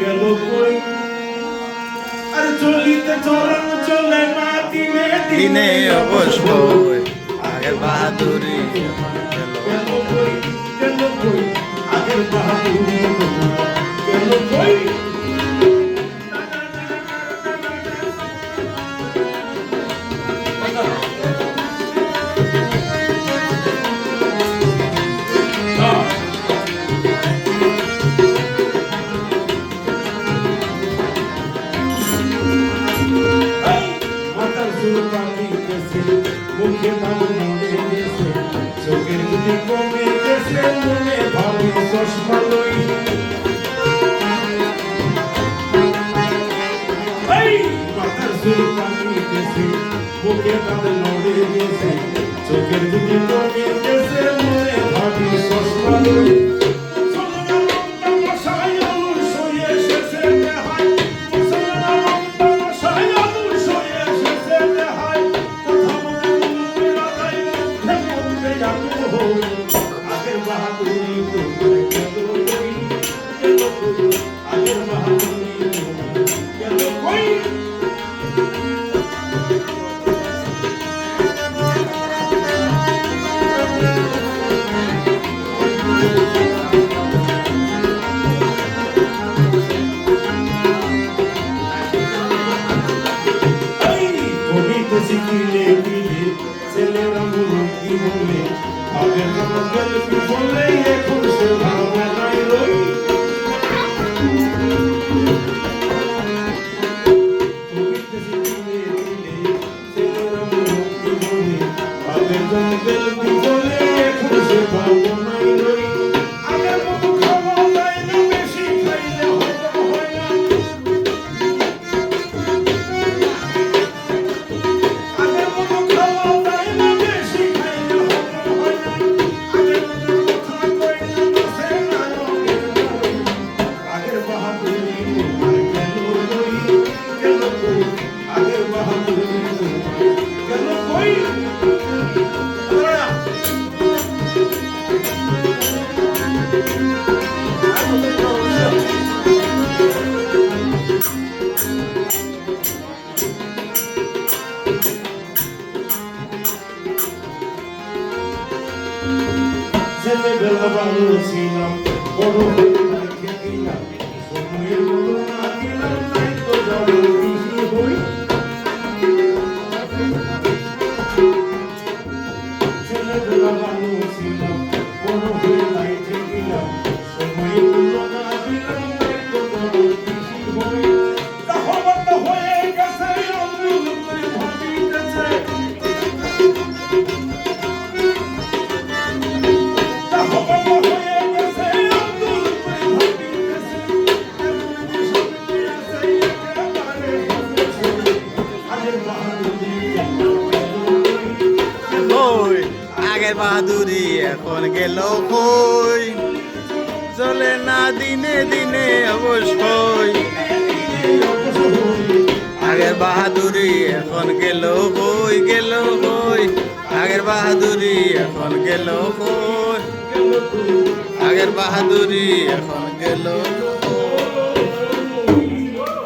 গেল কই? আর চলিতে চরণ চলে না দিনে দিনে অবশ্য আগের বাহাদুরি গেল কই? গেল কই? আগের বাহাদুরি গেল কই? মাথার মাথার চুল পাকিতেছে মুখে নড়ে গেছে চোখের দুটি কমে মনে ভাবে চশমা লই Wait! শিখিলে দিলে ছেলেরা মুরব্বী হলে আগের যখন গল্পি বললে এখন সে ভাবে নাই ছেলেবেলা ভালো ছিলাম, বড় হয়ে রেখে দিলাম। সময়ের মতো না দিলাম তাই তো যাব কৃষি হই। ছেলেবেলা ভালো ছিলাম, বড় হয়ে রেখে দিলাম। সময়ের আগের বাহাদুরি এখন গেল কই? চলে না দিনে দিনে অবশ্যই। আগের বাহাদুরি এখন গেল কই? গেল কই? আগের বাহাদুরি এখন গেল কই? আগের বাহাদুরি এখন গেল